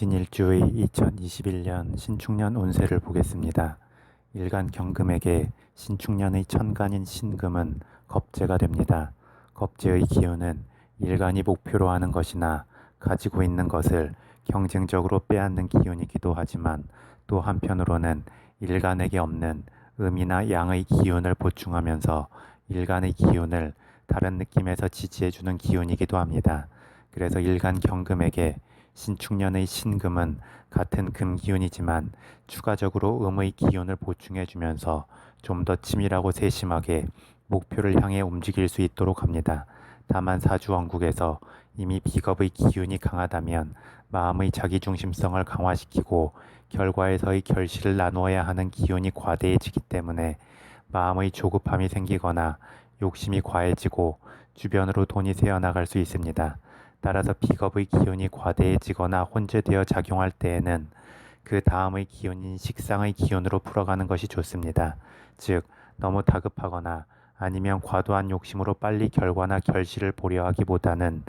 경진일주의 2021년 신축년 운세를 보겠습니다. 일간 경금에게 신축년의 천간인 신금은 겁재가 됩니다. 겁재의 기운은 일간이 목표로 하는 것이나 가지고 있는 것을 경쟁적으로 빼앗는 기운이기도 하지만 또 한편으로는 일간에게 없는 음이나 양의 기운을 보충하면서 일간의 기운을 다른 느낌에서 지지해주는 기운이기도 합니다. 그래서 일간 경금에게 신축년의 신금은 같은 금 기운이지만 추가적으로 음의 기운을 보충해 주면서 좀 더 치밀하고 세심하게 목표를 향해 움직일 수 있도록 합니다. 다만 사주왕국에서 이미 비겁의 기운이 강하다면 마음의 자기중심성을 강화시키고 결과에서의 결실을 나누어야 하는 기운이 과대해지기 때문에 마음의 조급함이 생기거나 욕심이 과해지고 주변으로 돈이 새어나갈 수 있습니다. 따라서 비겁의 기운이 과대해지거나 혼재되어 작용할 때에는 그 다음의 기운인 식상의 기운으로 풀어가는 것이 좋습니다. 즉, 너무 다급하거나 아니면 과도한 욕심으로 빨리 결과나 결실을 보려 하기보다는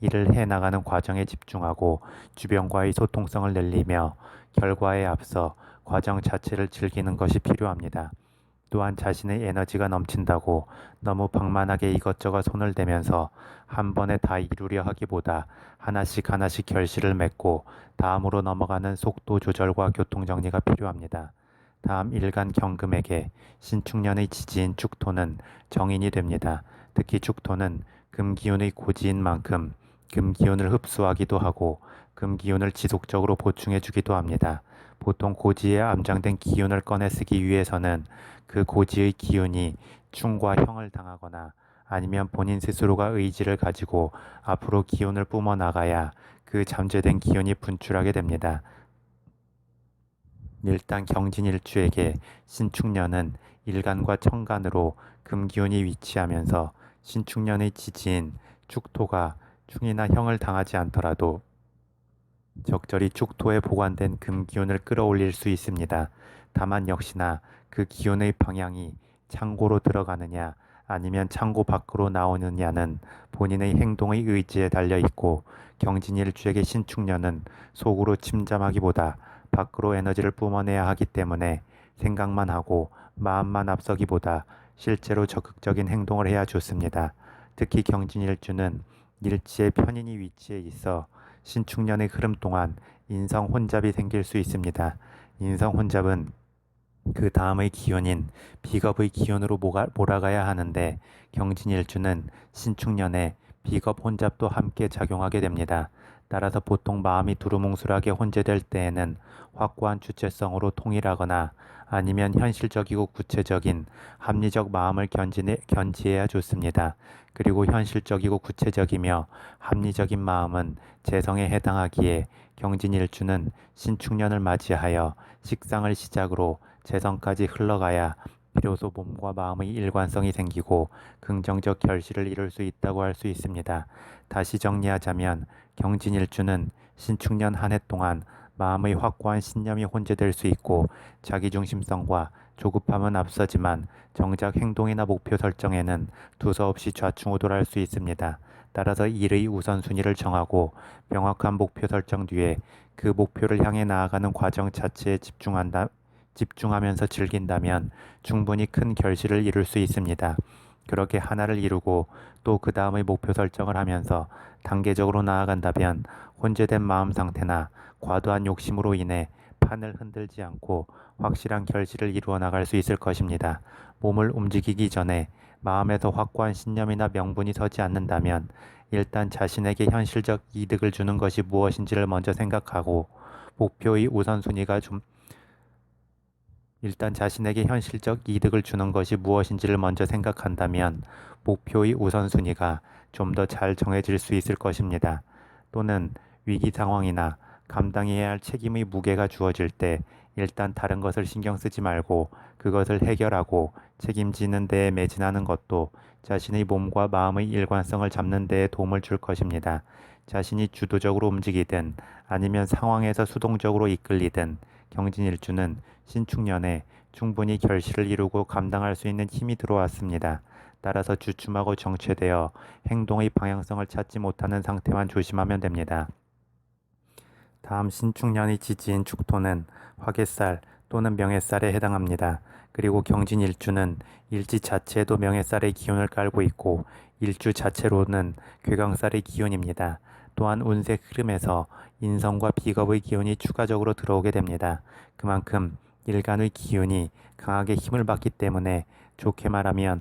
일을 해 나가는 과정에 집중하고 주변과의 소통성을 늘리며 결과에 앞서 과정 자체를 즐기는 것이 필요합니다. 또한 자신의 에너지가 넘친다고 너무 방만하게 이것저것 손을 대면서 한 번에 다 이루려 하기보다 하나씩 하나씩 결실을 맺고 다음으로 넘어가는 속도 조절과 교통 정리가 필요합니다. 다음 일간 경금에게 신축년의 지지인 축토는 정인이 됩니다. 특히 축토는 금기운의 고지인 만큼 금기운을 흡수하기도 하고 금기운을 지속적으로 보충해 주기도 합니다. 보통 고지에 암장된 기운을 꺼내 쓰기 위해서는 그 고지의 기운이 충과 형을 당하거나 아니면 본인 스스로가 의지를 가지고 앞으로 기운을 뿜어 나가야 그 잠재된 기운이 분출하게 됩니다. 일단 경진일주에게 신축년은 일간과 천간으로 금기운이 위치하면서 신축년의 지지인 축토가 충이나 형을 당하지 않더라도 적절히 축토에 보관된 금기운을 끌어올릴 수 있습니다. 다만 역시나 그 기운의 방향이 창고로 들어가느냐 아니면 창고 밖으로 나오느냐는 본인의 행동의 의지에 달려 있고 경진일주에게 신축년은 속으로 침잠하기보다 밖으로 에너지를 뿜어내야 하기 때문에 생각만 하고 마음만 앞서기보다 실제로 적극적인 행동을 해야 좋습니다. 특히 경진일주는 일지의 편인이 위치해 있어 신축년의 흐름 동안 인성 혼잡이 생길 수 있습니다. 인성 혼잡은 그 다음의 기운인 비겁의 기운으로 몰아가야 하는데 경진일주는 신축년에 비겁 혼잡도 함께 작용하게 됩니다. 따라서 보통 마음이 두루뭉술하게 혼재될 때에는 확고한 주체성으로 통일하거나 아니면 현실적이고 구체적인 합리적 마음을 견지해, 견지해야 좋습니다. 그리고 현실적이고 구체적이며 합리적인 마음은 재성에 해당하기에 경진일주는 신축년을 맞이하여 식상을 시작으로 재성까지 흘러가야 비로소 몸과 마음의 일관성이 생기고 긍정적 결실을 이룰 수 있다고 할 수 있습니다. 다시 정리하자면 경진일주는 신축년 한 해 동안 마음의 확고한 신념이 혼재될 수 있고 자기중심성과 조급함은 앞서지만 정작 행동이나 목표 설정에는 두서없이 좌충우돌할 수 있습니다. 따라서 일의 우선순위를 정하고 명확한 목표 설정 뒤에 그 목표를 향해 나아가는 과정 자체에 집중한다, 집중하면서 즐긴다면 충분히 큰 결실을 이룰 수 있습니다. 그렇게 하나를 이루고 또 그 다음의 목표 설정을 하면서 단계적으로 나아간다면 혼재된 마음 상태나 과도한 욕심으로 인해 판을 흔들지 않고 확실한 결실을 이루어 나갈 수 있을 것입니다. 몸을 움직이기 전에 마음에서 확고한 신념이나 명분이 서지 않는다면 일단 자신에게 현실적 이득을 주는 것이 무엇인지를 먼저 생각하고 목표의 우선순위가 좀 일단 자신에게 현실적 이득을 주는 것이 무엇인지를 먼저 생각한다면 목표의 우선순위가 좀 더 잘 정해질 수 있을 것입니다. 또는 위기 상황이나 감당해야 할 책임의 무게가 주어질 때 일단 다른 것을 신경 쓰지 말고 그것을 해결하고 책임지는 데에 매진하는 것도 자신의 몸과 마음의 일관성을 잡는 데에 도움을 줄 것입니다. 자신이 주도적으로 움직이든 아니면 상황에서 수동적으로 이끌리든 경진일주는 신축년에 충분히 결실을 이루고 감당할 수 있는 힘이 들어왔습니다. 따라서 주춤하고 정체되어 행동의 방향성을 찾지 못하는 상태만 조심하면 됩니다. 다음 신축년의 지지인 축토는 화개살 또는 명예살에 해당합니다. 그리고 경진 일주는 일지 자체에도 명예살의 기운을 깔고 있고 일주 자체로는 괴강살의 기운입니다. 또한 운세 흐름에서 인성과 비겁의 기운이 추가적으로 들어오게 됩니다. 그만큼 일간의 기운이 강하게 힘을 받기 때문에 좋게 말하면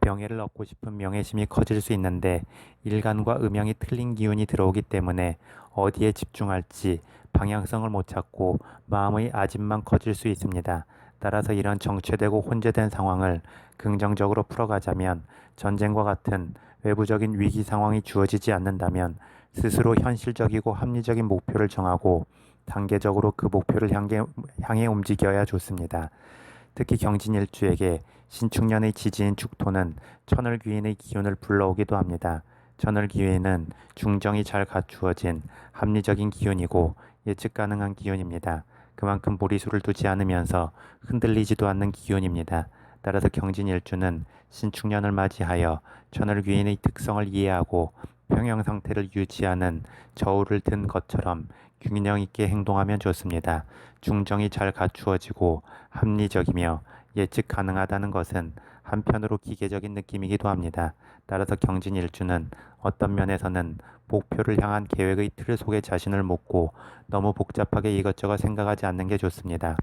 명예를 얻고 싶은 명예심이 커질 수 있는데 일간과 음양이 틀린 기운이 들어오기 때문에 어디에 집중할지 방향성을 못 찾고 마음의 아집만 커질 수 있습니다. 따라서 이런 정체되고 혼재된 상황을 긍정적으로 풀어가자면 전쟁과 같은 외부적인 위기 상황이 주어지지 않는다면 스스로 현실적이고 합리적인 목표를 정하고 단계적으로 그 목표를 향해, 향해 움직여야 좋습니다. 특히 경진일주에게 신축년의 지지인 축토는 천을귀인의 기운을 불러오기도 합니다. 천을귀인은 중정이 잘 갖추어진 합리적인 기운이고 예측 가능한 기운입니다. 그만큼 무리수를 두지 않으면서 흔들리지도 않는 기운입니다. 따라서 경진일주는 신축년을 맞이하여 천을귀인의 특성을 이해하고 평형 상태를 유지하는 저울을 든 것처럼 균형 있게 행동하면 좋습니다. 중정이 잘 갖추어지고 합리적이며 예측 가능하다는 것은 한편으로 기계적인 느낌이기도 합니다. 따라서 경진 일주는 어떤 면에서는 목표를 향한 계획의 틀 속에 자신을 묻고 너무 복잡하게 이것저것 생각하지 않는 게 좋습니다.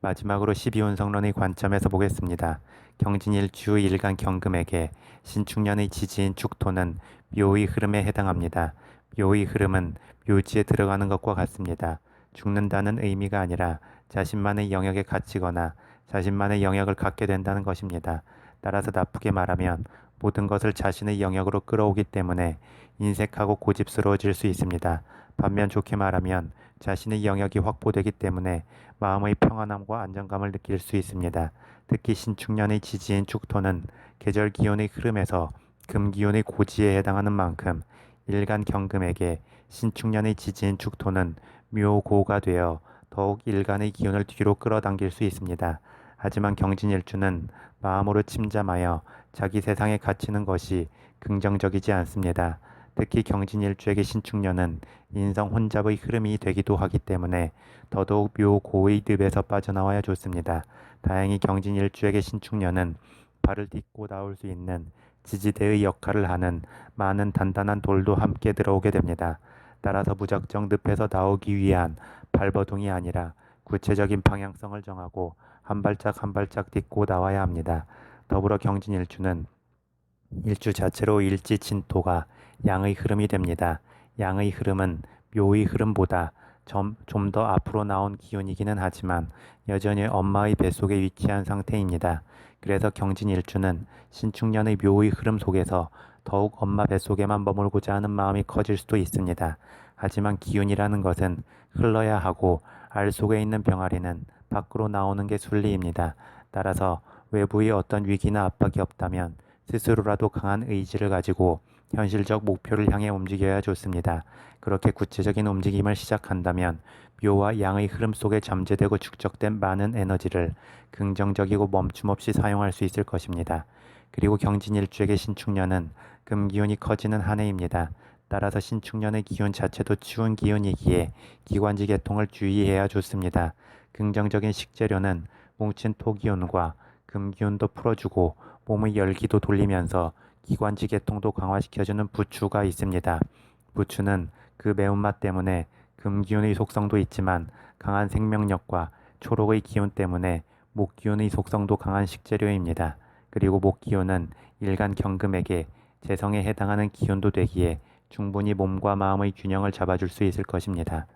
마지막으로 12운성론의 관점에서 보겠습니다. 경진일 주 일간 경금에게 신축년의 지지인 축토는 묘의 흐름에 해당합니다. 묘의 흐름은 묘지에 들어가는 것과 같습니다. 죽는다는 의미가 아니라 자신만의 영역에 갇히거나 자신만의 영역을 갖게 된다는 것입니다. 따라서 나쁘게 말하면 모든 것을 자신의 영역으로 끌어오기 때문에 인색하고 고집스러워질 수 있습니다. 반면 좋게 말하면 자신의 영역이 확보되기 때문에 마음의 평안함과 안정감을 느낄 수 있습니다. 특히 신축년의 지지인 축토는 계절 기온의 흐름에서 금기운의 고지에 해당하는 만큼 일간 경금에게 신축년의 지지인 축토는 묘고가 되어 더욱 일간의 기운을 뒤로 끌어당길 수 있습니다. 하지만 경진일주는 마음으로 침잠하여 자기 세상에 갇히는 것이 긍정적이지 않습니다. 특히 경진일주에게 신축년은 인성 혼잡의 흐름이 되기도 하기 때문에 더더욱 묘고의 늪에서 빠져나와야 좋습니다. 다행히 경진일주에게 신축년은 발을 딛고 나올 수 있는 지지대의 역할을 하는 많은 단단한 돌도 함께 들어오게 됩니다. 따라서 무작정 늪에서 나오기 위한 발버둥이 아니라 구체적인 방향성을 정하고 한 발짝 한 발짝 딛고 나와야 합니다. 더불어 경진 일주는 일주 자체로 일지 진토가 양의 흐름이 됩니다. 양의 흐름은 묘의 흐름보다 좀 더 앞으로 나온 기운이기는 하지만 여전히 엄마의 뱃속에 위치한 상태입니다. 그래서 경진 일주는 신축년의 묘의 흐름 속에서 더욱 엄마 뱃속에만 머물고자 하는 마음이 커질 수도 있습니다. 하지만 기운이라는 것은 흘러야 하고 알 속에 있는 병아리는 밖으로 나오는 게 순리입니다. 따라서 외부의 어떤 위기나 압박이 없다면 스스로라도 강한 의지를 가지고 현실적 목표를 향해 움직여야 좋습니다. 그렇게 구체적인 움직임을 시작한다면 묘와 양의 흐름 속에 잠재되고 축적된 많은 에너지를 긍정적이고 멈춤 없이 사용할 수 있을 것입니다. 그리고 경진일주에게 신축년은 금기운이 커지는 한 해입니다. 따라서 신축년의 기운 자체도 추운 기운이기에 기관지 계통을 주의해야 좋습니다. 긍정적인 식재료는 뭉친 토기운과 금기운도 풀어주고 몸의 열기도 돌리면서 기관지 계통도 강화시켜주는 부추가 있습니다. 부추는 그 매운맛 때문에 금기운의 속성도 있지만 강한 생명력과 초록의 기운 때문에 목기운의 속성도 강한 식재료입니다. 그리고 목기운은 일간 경금에게 재성에 해당하는 기운도 되기에 충분히 몸과 마음의 균형을 잡아줄 수 있을 것입니다.